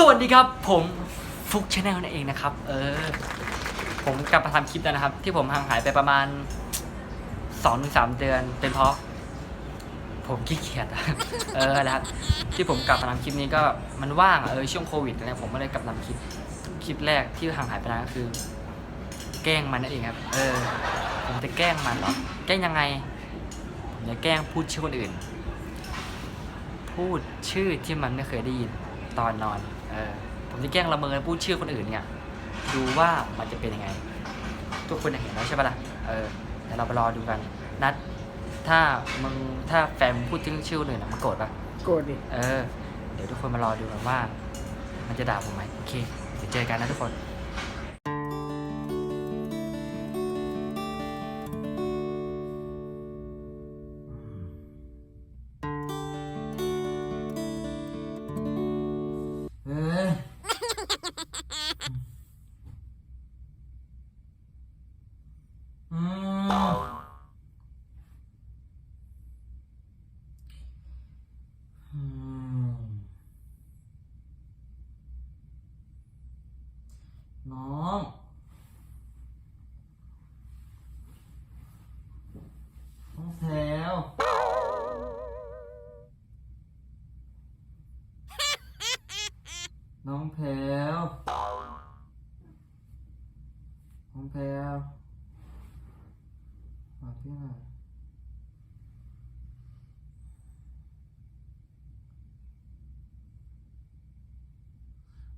สวัสดีครับผมฟุกชาแนลนั่นเองนะครับ เออ ผมกลับมาทำคลิปแล้วนะครับ ที่ผมห่างหายไปประมาณสองถึงสามเดือน เป็นเพราะ ผมขี้เกียจอะเออนะครับที่ผมกลับมาทำคลิปนี้ก็มันว่างอะเออช่วงโควิดเนี่ยผมก็เลยกลับมาทำคลิปคลิปแรกที่ห่างหายไปนานก็คือ แกล้งมันนั่นเองครับ เออ ผมจะแกล้งมันเหรอแกล้งยังไงผมจะแกล้งพูดชื่อคนอื่น พูดชื่อที่มันไม่เคยได้ยิน ตอนนอน เออ ผมจะแกล้งละเมอพูดชื่อคนอื่นเนี่ย ดูว่ามันจะเป็นยังไง ทุกคนเห็นแล้วใช่ปะล่ะ เออเดี๋ยวเราไปรอดูกัน นัด ถ้ามึง ถ้าแฟนมึงพูดถึงชื่อคนอื่นอะมันโกรธปะโกรธดิ เออ เดี๋ยวทุกคนมารอดูกันว่า มันจะด่าผมไหมโอเค เดี๋ยวเจอกันนะทุกคน น้องแพลวน้องแพลวมาที่ไหน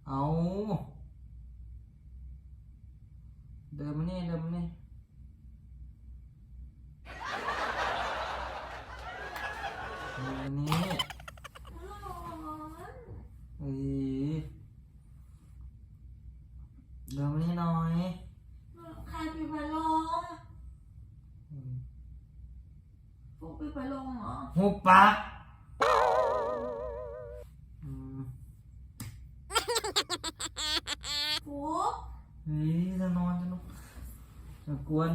เอาเดินมานี่เดินมานี่เดินมานี่เอ้ยเดินมานี่หน่อย ใครปิดพัดลม อืม ฟุกปิดพัดลมเหรอหุบปากอืมฟุกเฮ้ยจะนอนจะนอนจะกวน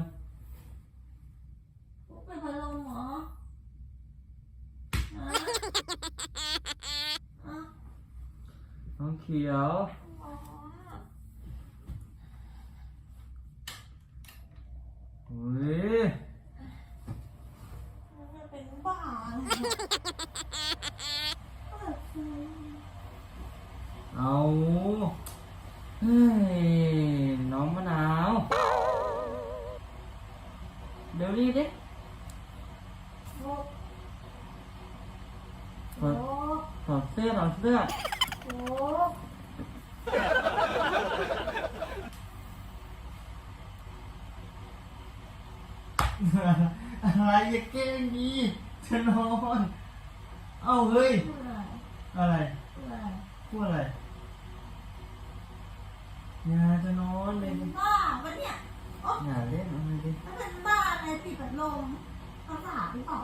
ฟุกปิดพัดลมเหรอฮะฮะน้องเขียว อ๋อ เฮ้ย มันจะเป็นบ้าอะไรเปิดไฟ เอาเฮ้ยน้องมะนาว เดี๋ยวรีบดิฟุกถฟุอดกถอดเสื้อถอดเสื้อฟุกอะไรอย่าเก่งดีจะนอน เอ้าเฮ้ยเมื่อยอะไรเมื่อยพูดอะไร อย่าจะนอนเลยเป็นบ้าปะเนี่ยโอ๊ะอย่าเล่นอะไรดิมันเป็นบ้าอะไรปิดพัดลมภาษาหรือเปล่า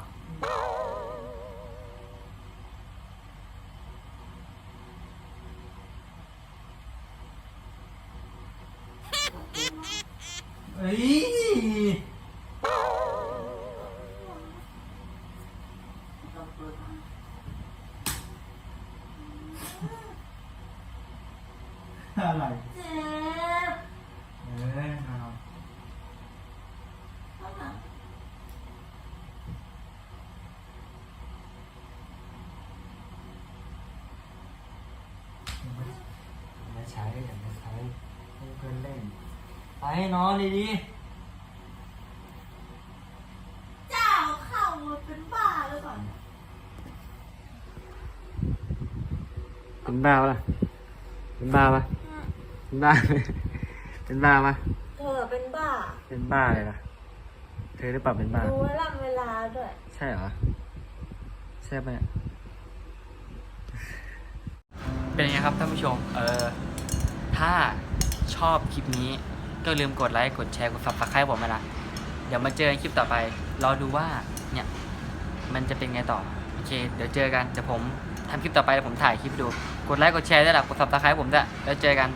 เอ้ย อะไรเจ็บเอ้ยเอาอย่ามาใช้อย่ามาใช้ให้เพื่อนเล่น ไปนอนดีเจ้าเข้ามาเป็นบ้าเลยก่อนเป็นบ้าปะล่ะเป็นบ้าปะ เป็นบ้าเป็นบ้าปะเธอเป็นบ้า เป็นบ้าเลยล่ะเธอหรือเปล่าเป็นบ้าดูเวลาเวลาด้วยใช่เหรอ ใช่ปะเนี่ย เป็นยังไงครับท่านผู้ชม เออ ถ้าชอบคลิปนี้ ก็ลืมกดไลค์ กดแชร์ กด subscribe ผมมานะเดี๋ยวมาเจอกันคลิปต่อไป รอดูว่า เนี่ย มันจะเป็นไงต่อ โอเค เดี๋ยวเจอกันเดี๋ยวผมทำคลิปต่อไปแล้วผมถ่ายคลิปดู กดไลค์ กดแชร์ได้วยล่ะกด subscribe ผมด้วยแล้วเจอกัน